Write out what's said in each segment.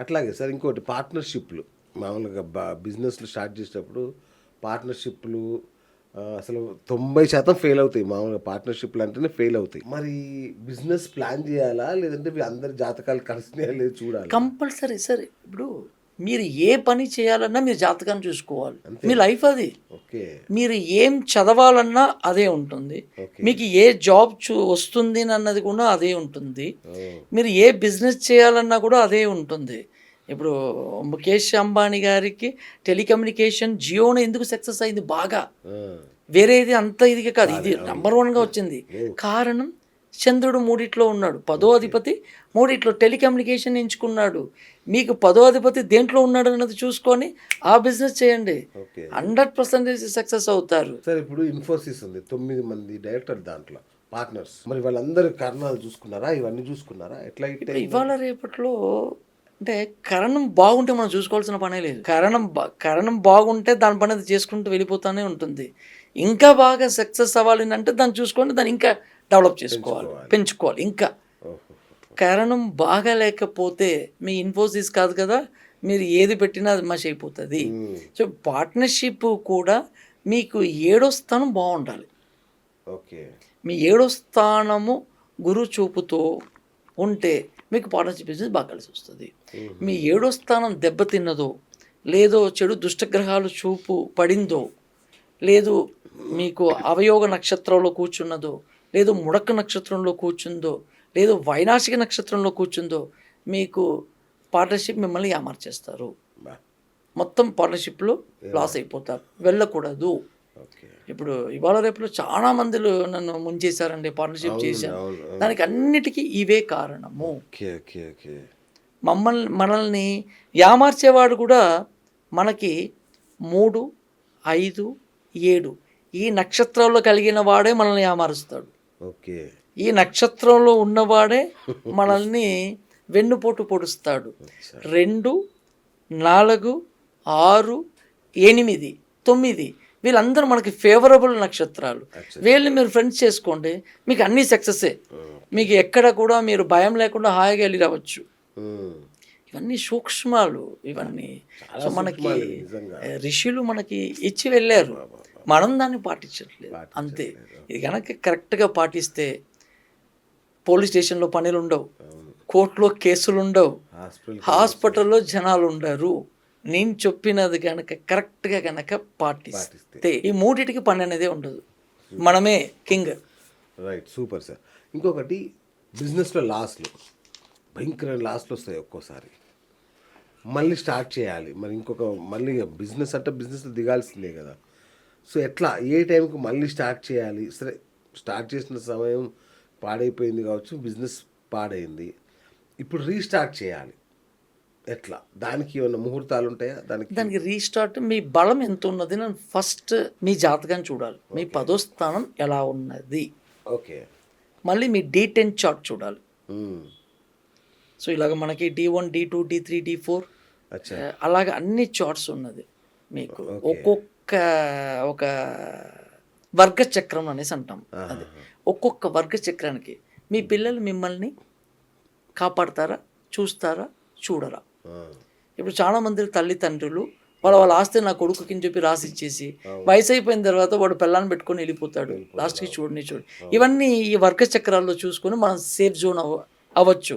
అట్లాగే సార్ ఇంకోటి పార్ట్నర్షిప్లు. మామూలుగా బా బిజినెస్లు స్టార్ట్ చేసేటప్పుడు పార్ట్నర్షిప్లు అసలు తొంభై శాతం ఫెయిల్ అవుతాయి. మామూలుగా పార్ట్నర్షిప్లు అంటేనే ఫెయిల్ అవుతాయి. మరి బిజినెస్ ప్లాన్ చేయాలా? లేదంటే మీ అందరి జాతకాలు కలిసినాయా లేదు చూడాలి? కంపల్సరీ సరే ఇప్పుడు మీరు ఏ పని చేయాలన్నా మీరు జాతకాన్ని చూసుకోవాలి. మీ లైఫ్ అది. ఓకే. మీరు ఏం చదవాలన్నా అదే ఉంటుంది. మీకు ఏ జాబ్ వస్తుంది అన్నది కూడా అదే ఉంటుంది. మీరు ఏ బిజినెస్ చేయాలన్నా కూడా అదే ఉంటుంది. ఇప్పుడు ముఖేష్ అంబానీ గారికి టెలికమ్యూనికేషన్ జియోని ఎందుకు సక్సెస్ అయింది బాగా. వేరేది అంత ఇదిగా కాదు. ఇది నంబర్ వన్గా వచ్చింది. కారణం చంద్రుడు మూడిట్లో ఉన్నాడు. పదో అధిపతి మూడిట్లో టెలికమ్యూనికేషన్ ఎంచుకున్నాడు. మీకు పదో అధిపతి దేంట్లో ఉన్నాడు అన్నది చూసుకొని ఆ బిజినెస్ చేయండి. హండ్రెడ్ పర్సెంటేజ్ సక్సెస్ అవుతారు. సార్ ఇప్పుడు ఇన్ఫోసిస్ ఉంది. తొమ్మిది మంది డైరెక్టర్ దాంట్లో పార్ట్నర్స్ మరి వాళ్ళందరూ కారణాలు చూసుకున్నారా? ఇవన్నీ చూసుకున్నారా? ఎట్లా? ఇవాళ రేపట్లో అంటే కరణం బాగుంటే మనం చూసుకోవాల్సిన పనే లేదు. కరణం బా- కరణం బాగుంటే దాని పని అది చేసుకుంటూ వెళ్ళిపోతానే ఉంటుంది. ఇంకా బాగా సక్సెస్ అవ్వాలి అంటే దాన్ని చూసుకొని దాన్ని ఇంకా డెవలప్ చేసుకోవాలి పెంచుకోవాలి. ఇంకా. కారణం బాగా లేకపోతే మీ ఇన్ఫోసిస్ కాదు కదా మీరు ఏది పెట్టినా అది మషి అయిపోతుంది. సో పార్ట్నర్షిప్ కూడా మీకు ఏడో స్థానం బాగుండాలి. ఓకే. మీ ఏడో స్థానము గురు చూపుతో ఉంటే మీకు పార్ట్నర్షిప్ బిజినెస్ బాగా కలిసి వస్తుంది. మీ ఏడో స్థానం దెబ్బతిన్నదో లేదో చెడు దుష్టగ్రహాలు చూపు పడిందో లేదు మీకు అవయోగ నక్షత్రంలో కూర్చున్నదో లేదు ముడక నక్షత్రంలో కూర్చుందో లేదు వైనాశిక నక్షత్రంలో కూర్చుందో మీకు పార్ట్నర్షిప్ మిమ్మల్ని యామార్చేస్తారు. మొత్తం పార్ట్నర్షిప్లో లాస్ అయిపోతారు. వెళ్ళకూడదు. ఇప్పుడు ఇవాళ రేపులో చాలా మందిలు నన్ను ముంచేశారండి పార్ట్నర్షిప్ చేశాను అవును. దానికి అన్నిటికీ ఇవే కారణము. Okay okay okay. మమ్మల్ని మనల్ని యామార్చేవాడు కూడా మనకి మూడు ఐదు ఏడు. ఈ నక్షత్రాల్లో కలిగిన వాడే మనల్ని యామారుస్తాడు. ఓకే. ఈ నక్షత్రంలో ఉన్నవాడే మనల్ని వెన్నుపోటు పొడుస్తాడు. రెండు నాలుగు ఆరు ఎనిమిది తొమ్మిది. వీళ్ళందరూ మనకి ఫేవరబుల్ నక్షత్రాలు. వీళ్ళని మీరు ఫ్రెండ్స్ చేసుకోండి. మీకు అన్నీ సక్సెస్సే మీకు ఎక్కడ కూడా మీరు భయం లేకుండా హాయిగా వెళ్ళి రావచ్చు. మ్మ్. ఇవన్నీ సూక్ష్మాలు ఇవన్నీ. సో మనకి ఋషులు మనకి ఇచ్చి వెళ్ళారు. మనం దాన్ని పాటించట్లేదు. అంతే. ఇది కనుక కరెక్ట్గా పాటిస్తే పోలీస్ స్టేషన్లో పనులు ఉండవు కోర్టులో కేసులు ఉండవు హాస్పిటల్ హాస్పిటల్లో జనాలు ఉండరు నేను చెప్పినది కనుక కరెక్ట్గా కనుక పాటిస్తే ఈ మూడిటికి పని అనేది ఉండదు. మనమే కింగ్ రైట్ సూపర్ సార్ ఇంకొకటి బిజినెస్లో లాస్లు భయంకరమైన లాస్లు వస్తాయి ఒక్కోసారి. మళ్ళీ స్టార్ట్ చేయాలి. మరి ఇంకొక మళ్ళీ బిజినెస్ అంటే బిజినెస్ దిగాల్సిందే కదా. సో ఎట్లా? ఏ టైంకి మళ్ళీ స్టార్ట్ చేయాలి? సరే స్టార్ట్ చేసిన సమయం పాడైపోయింది కావచ్చు బిజినెస్ పాడైంది. ఇప్పుడు రీస్టార్ట్ చేయాలి. ఎట్లా? దానికి ఏమైనా ముహూర్తాలు ఉంటాయా దానికి దానికి రీస్టార్ట్ మీ బలం ఎంత ఉన్నది నేను ఫస్ట్ మీ జాతకాన్ని చూడాలి. మీ పదో స్థానం ఎలా ఉన్నది? ఓకే. మళ్ళీ మీ డి టెన్ చార్ట్ చూడాలి. సో ఇలాగ మనకి D one D two D three D four అలాగ అన్ని చార్ట్స్ ఉన్నది మీకు. ఒక్కొక్క ఒక వర్గ చక్రం అనేసి అంటాం అది. ఒక్కొక్క వర్గ చక్రానికి మీ పిల్లలు మిమ్మల్ని కాపాడతారా? చూస్తారా? చూడరా. ఇప్పుడు చాలా మంది తల్లిదండ్రులు వాళ్ళ వాళ్ళ ఆస్తి నా కొడుకుకి అని చెప్పి రాసి ఇచ్చేసి వయసు అయిపోయిన తర్వాత వాడు పిల్లాన్ని పెట్టుకొని వెళ్ళిపోతాడు. లాస్ట్కి చూడని చూడు ఇవన్నీ ఈ వర్గ చక్రాల్లో చూసుకొని మనం సేఫ్ జోన్ అవ్వ అవ్వచ్చు.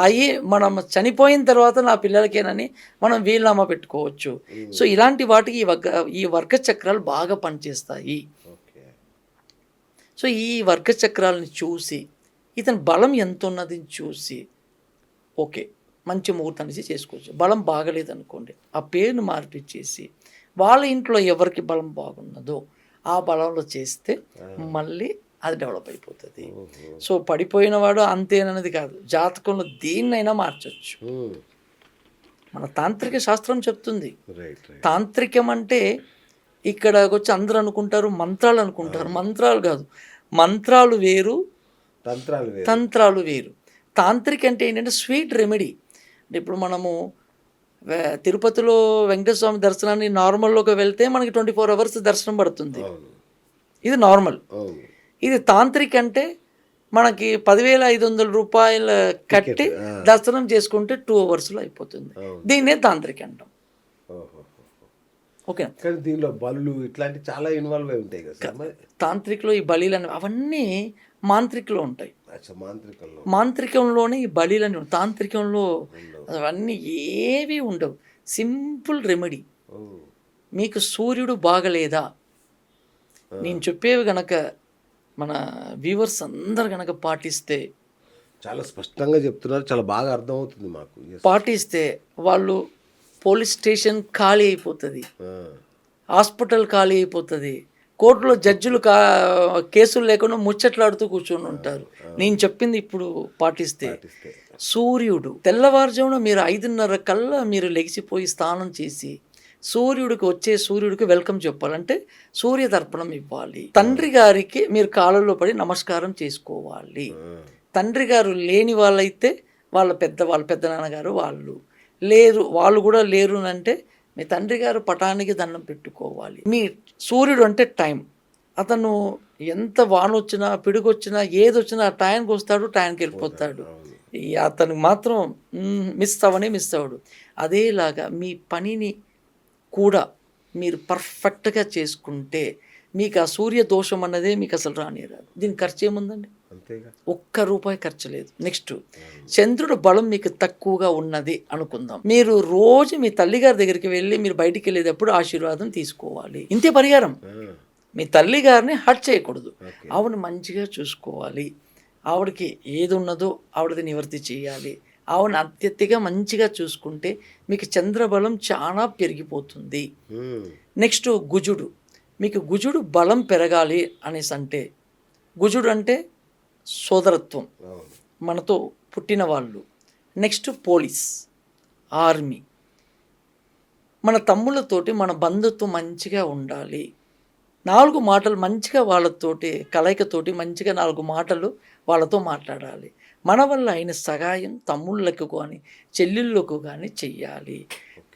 అయ్యి మనం చనిపోయిన తర్వాత నా పిల్లలకేనని మనం వీలునామా పెట్టుకోవచ్చు. సో ఇలాంటి వాటికి ఈ వర్గ ఈ వర్గ చక్రాలు బాగా పనిచేస్తాయి. సో ఈ వర్గ చక్రాలని చూసి ఇతని బలం ఎంత ఉన్నది చూసి ఓకే. మంచి ముహూర్తం అనేసి చేసుకోవచ్చు. బలం బాగలేదు అనుకోండి ఆ పేరును మార్పిచ్చేసి వాళ్ళ ఇంట్లో ఎవరికి బలం బాగున్నదో ఆ బలంలో చేస్తే మళ్ళీ అది డెవలప్ అయిపోతుంది. సో పడిపోయిన వాడు అంతేనన్నది కాదు. జాతకంలో దేన్నైనా మార్చొచ్చు. మన తాంత్రిక శాస్త్రం చెప్తుంది. తాంత్రికం అంటే ఇక్కడ వచ్చి అందరూ అనుకుంటారు మంత్రాలు అనుకుంటారు. మంత్రాలు కాదు. మంత్రాలు వేరు తంత్రాలు వేరు. తంత్రాలు వేరు. తాంత్రిక అంటే ఏంటంటే స్వీట్ రెమెడీ. అంటే ఇప్పుడు మనము తిరుపతిలో వెంకటేశ్వర దర్శనాన్ని నార్మల్లోకి వెళ్తే మనకి ట్వంటీ ఫోర్ అవర్స్ దర్శనం పడుతుంది. ఇది నార్మల్. ఇది తాంత్రిక్ అంటే మనకి పదివేల ఐదు వందల రూపాయల కట్టి దర్శనం చేసుకుంటే టూ అవర్స్లో అయిపోతుంది. దీన్నే తాంత్రిక అంటాం. ఓకే. కానీ దీనిలో బలులు ఇట్లాంటి చాలా ఇన్వాల్వ్ అయి ఉంటాయి కదా తాంత్రికలో ఈ బలీలు అవన్నీ మాంత్రికలో ఉంటాయి. మాంత్రికంలో. మాంత్రికంలోనే ఈ బలీలని ఉంటాయి. తాంత్రికంలో అవన్నీ ఏవి ఉండవు. Simple remedy. మీకు సూర్యుడు బాగలేదా? నేను చెప్పేవి గనక మన వ్యూవర్స్ అందరు గనక పాటిస్తే చాలా స్పష్టంగా చెప్తున్నారు. చాలా బాగా అర్థమవుతుంది మాకు. పాటిస్తే వాళ్ళు పోలీస్ స్టేషన్ ఖాళీ అయిపోతుంది. హాస్పిటల్ ఖాళీ అయిపోతుంది. కోర్టులో జడ్జిలు కా కేసులు లేకుండా ముచ్చట్లాడుతూ కూర్చొని ఉంటారు. నేను చెప్పింది ఇప్పుడు పాటిస్తే. సూర్యుడు. తెల్లవారుజామున మీరు ఐదున్నర కల్లా మీరు లెగిసిపోయి స్నానం చేసి సూర్యుడికి వచ్చే సూర్యుడికి వెల్కమ్ చెప్పాలంటే సూర్య తర్పణం ఇవ్వాలి. తండ్రి గారికి మీరు కాళ్ళలో పడి నమస్కారం చేసుకోవాలి. తండ్రి గారు లేని వాళ్ళైతే వాళ్ళ పెద్ద వాళ్ళ పెద్ద నాన్నగారు వాళ్ళు. లేరు వాళ్ళు కూడా లేరు అంటే మీ తండ్రి గారు పటానికి దండం పెట్టుకోవాలి. మీ సూర్యుడు అంటే టైం. అతను ఎంత వాన వచ్చినా పిడుగు వచ్చినా ఏది వచ్చినా ఆ టైంకి వస్తాడు టైంకి వెళ్ళిపోతాడు ఈ అతనికి మాత్రం మిస్ అవ్వనే మిస్ అవ్వడు. అదేలాగా మీ పనిని కూడా మీరు పర్ఫెక్ట్గా చేసుకుంటే మీకు ఆ సూర్య దోషం అన్నదే మీకు అసలు రానిరాదు. దీని ఖర్చు ఏముందండి? ఒక్క రూపాయి ఖర్చు లేదు. నెక్స్ట్ చంద్రుడు బలం మీకు తక్కువగా ఉన్నది అనుకుందాం. మీరు రోజు మీ తల్లిగారి దగ్గరికి వెళ్ళి మీరు బయటికి వెళ్ళేటప్పుడు ఆశీర్వాదం తీసుకోవాలి. ఇంతే పరిహారం. మీ తల్లి గారిని హట్ చేయకూడదు. ఆవిడ మంచిగా చూసుకోవాలి. ఆవిడకి ఏది ఉన్నదో ఆవిడది నివర్తి చేయాలి. ఆవిడని అత్యత్తిగా మంచిగా చూసుకుంటే మీకు చంద్రబలం చాలా పెరిగిపోతుంది. నెక్స్ట్ గుజుడు. మీకు గుజుడు బలం పెరగాలి అనేసి అంటే గుజుడు అంటే సోదరత్వం. మనతో పుట్టిన వాళ్ళు. Next police army. మన తమ్ముళ్ళతోటి మన బంధుత్వం మంచిగా ఉండాలి. నాలుగు మాటలు మంచిగా వాళ్ళతోటి కలయికతోటి మంచిగా నాలుగు మాటలు వాళ్ళతో మాట్లాడాలి. మన వల్ల అయిన సహాయం తమ్ముళ్ళకు కానీ చెల్లెళ్ళకు కానీ చెయ్యాలి.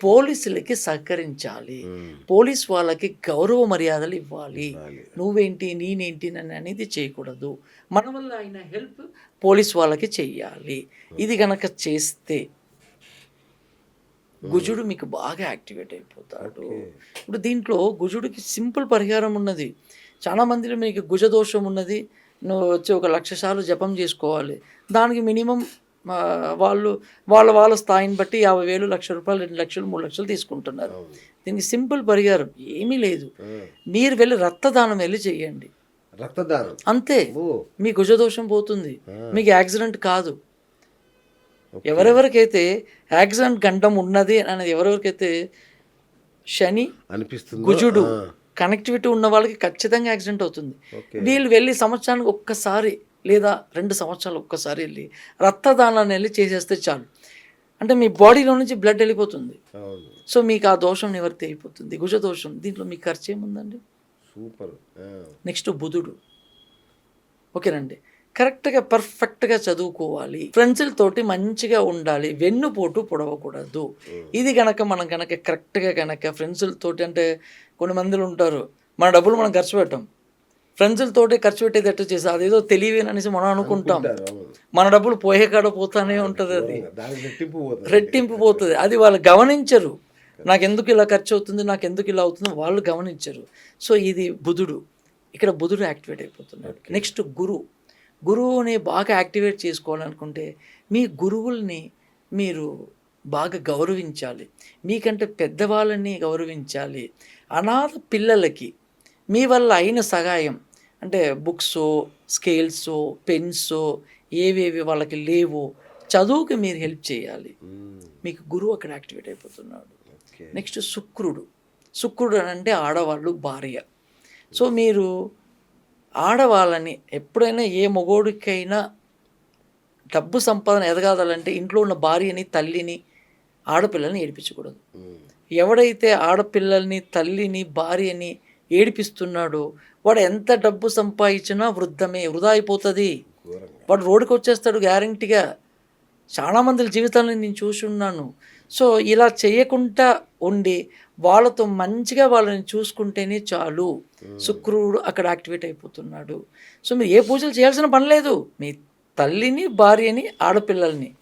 పోలీసులకి సహకరించాలి. పోలీస్ వాళ్ళకి గౌరవ మర్యాదలు ఇవ్వాలి. నువ్వేంటి నేనేంటి అని అనేది చేయకూడదు. మన వల్ల అయిన హెల్ప్ పోలీస్ వాళ్ళకి చెయ్యాలి. ఇది గనక చేస్తే గుజుడు మీకు బాగా యాక్టివేట్ అయిపోతాడు. ఇప్పుడు దీంట్లో గుజుడికి సింపుల్ పరిహారం ఉన్నది. చాలా మందిలో మీకు గుజ దోషం ఉన్నది. నువ్వు వచ్చి ఒక లక్ష సార్లు జపం చేసుకోవాలి. దానికి మినిమం వాళ్ళు వాళ్ళ వాళ్ళ స్థాయిని బట్టి యాభై వేలు లక్ష రూపాయలు రెండు లక్షలు మూడు లక్షలు తీసుకుంటున్నారు. దీనికి సింపుల్ పరిహారం ఏమీ లేదు. మీరు వెళ్ళి రక్తదానం వెళ్ళి చేయండి. రక్తదానం? అంతే. మీ కుజదోషం పోతుంది. మీకు యాక్సిడెంట్ కాదు. ఎవరెవరికైతే యాక్సిడెంట్ గండం ఉన్నది అనేది ఎవరెవరికైతే శని అనిపిస్తుంది కుజుడు కనెక్టివిటీ ఉన్న వాళ్ళకి ఖచ్చితంగా యాక్సిడెంట్ అవుతుంది. వీళ్ళు వెళ్ళి సంవత్సరానికి ఒక్కసారి లేదా రెండు సంవత్సరాలు ఒక్కసారి వెళ్ళి రక్తదానాన్ని వెళ్ళి చేసేస్తే చాలు. అంటే మీ బాడీలో నుంచి బ్లడ్ వెళ్ళిపోతుంది. సో మీకు ఆ దోషం నివర్తి అయిపోతుంది. కుజ దోషం దీంట్లో మీకు ఖర్చు ఏముందండి? సూపర్. నెక్స్ట్ బుధుడు. ఓకేనండి. కరెక్ట్గా పర్ఫెక్ట్గా చదువుకోవాలి. ఫ్రెండ్స్లతోటి మంచిగా ఉండాలి. వెన్నుపోటు పొడవకూడదు. ఇది గనక మనం గనక కరెక్ట్గా గనక ఫ్రెండ్స్లతోటి అంటే కొన్ని మందిలు ఉంటారు. మన డబ్బులు మనం ఖర్చు పెట్టాం. ఫ్రెండ్స్లతోటి ఖర్చు పెట్టేటట్టు చేసి? అదేదో తెలియవేననేసి మనం అనుకుంటాం. మన డబ్బులు పోయే కాడ పోతానే ఉంటుంది అది. దానికి రెట్టింపు పోతుంది. రెట్టింపు పోతుంది. అది వాళ్ళు గమనించరు. నాకు ఎందుకు ఇలా ఖర్చు అవుతుంది? నాకు ఎందుకు ఇలా అవుతుంది? వాళ్ళు గమనించరు. సో ఇది బుధుడు. ఇక్కడ బుధుడు యాక్టివేట్ అయిపోతున్నాడు. నెక్స్ట్ గురు. గురువుని బాగా యాక్టివేట్ చేసుకోవాలనుకుంటే మీ గురువుల్ని మీరు బాగా గౌరవించాలి. మీకంటే పెద్దవాళ్ళని గౌరవించాలి. అనాథ పిల్లలకి మీ వల్ల అయిన సహాయం అంటే బుక్స్ స్కేల్స్ పెన్స్ ఏవేవి వాళ్ళకి లేవో చదువుకి మీరు హెల్ప్ చేయాలి. మీకు గురువు అక్కడ యాక్టివేట్ అయిపోతున్నాడు. నెక్స్ట్ శుక్రుడు. శుక్రుడు అని అంటే ఆడవాళ్ళు భార్య. సో మీరు ఆడవాళ్ళని ఎప్పుడైనా ఏ మొగోడికైనా డబ్బు సంపాదన ఎదగాదాలంటే ఇంట్లో ఉన్న భార్యని తల్లిని ఆడపిల్లల్ని ఏడిపించకూడదు. ఎవడైతే ఆడపిల్లల్ని తల్లిని భార్యని ఏడిపిస్తున్నాడో వాడు ఎంత డబ్బు సంపాదించినా వృద్ధమే వృధా అయిపోతుంది. వాడు రోడ్డుకి వచ్చేస్తాడు గ్యారంటీగా. చాలా మంది జీవితాలను నేను చూసి ఉన్నాను. సో ఇలా చేయకుండా ఉండి వాళ్ళతో మంచిగా వాళ్ళని చూసుకుంటేనే చాలు. శుక్రుడు అక్కడ యాక్టివేట్ అయిపోతున్నాడు. సో మీరు ఏ పూజలు చేయాల్సిన పని లేదు. మీ తల్లిని భార్యని ఆడపిల్లల్ని.